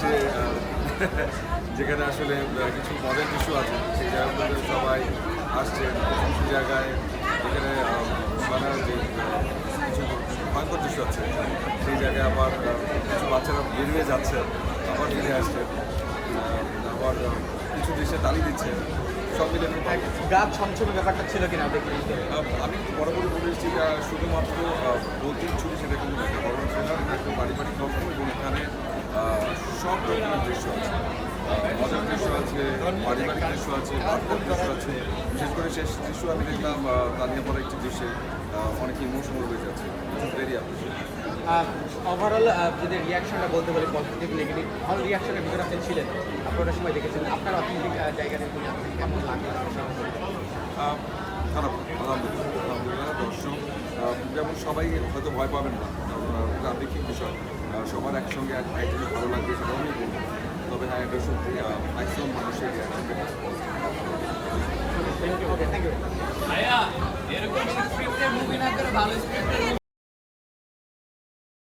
দেশে যেখানে আসলে কিছু মজার কিছু আছে। সেই জায়গাগুলোতে সবাই আসছে কিছু জায়গায় যেখানে মানে যে কিছু ভয়ঙ্কর দৃশ্য আছে সেই জায়গায় আবার কিছু বাচ্চারা বেরিয়ে যাচ্ছে আবার ফিরে আসছে। আবার কিছু দেশে তালি দিচ্ছে। সব মিলে। গা ছমছমে ব্যাপারটা ছিল কিনা আমি কিন্তু বরাবরই বলে এসেছি যে শুধুমাত্র বলতেই ছুটি সেটা কিন্তু না একটা বড় ট্রেলার এটা একটা পারিবারিক গল্প এবং এখানে আহ, সব রকমের দৃশ্য আছে মজার দৃশ্য আছে পারিবারিক দৃশ্য আছে দৃশ্য আছে বিশেষ করে শেষ দৃশ্য আমি দেখলাম তানিয়া পরে একটি দৃশ্যে অনেক ইমোশনাল হয়ে যাচ্ছে ভেরি ওভারঅল যদি রিয়াকশনটা বলতে বলি পজিটিভ নেগেটিভ অল রিয়াকশনের ভিতরে আপনি ছিলেন? আপনারা সময় দেখেছেন, আপনার অথেন্টিক জায়গা আপনি কেমন লাগল? খারাপ, আলহামদুলিল্লাহ আলহামদুলিল্লাহ, দর্শক যেমন সবাই হয়তো ভয় পাবেন না, কারণ এটা আপেক্ষিক বিষয়। সবার একসঙ্গে একজন ভালো লাগবে সেটাও আমি বলব। তবে হ্যাঁ এটা সত্যি ম্যাক্সিমাম মানুষের রিয়াকশন থ্যাংক ইউ ভাইয়া, এরকম মুভি না ভালো স্ক্রিপ্ট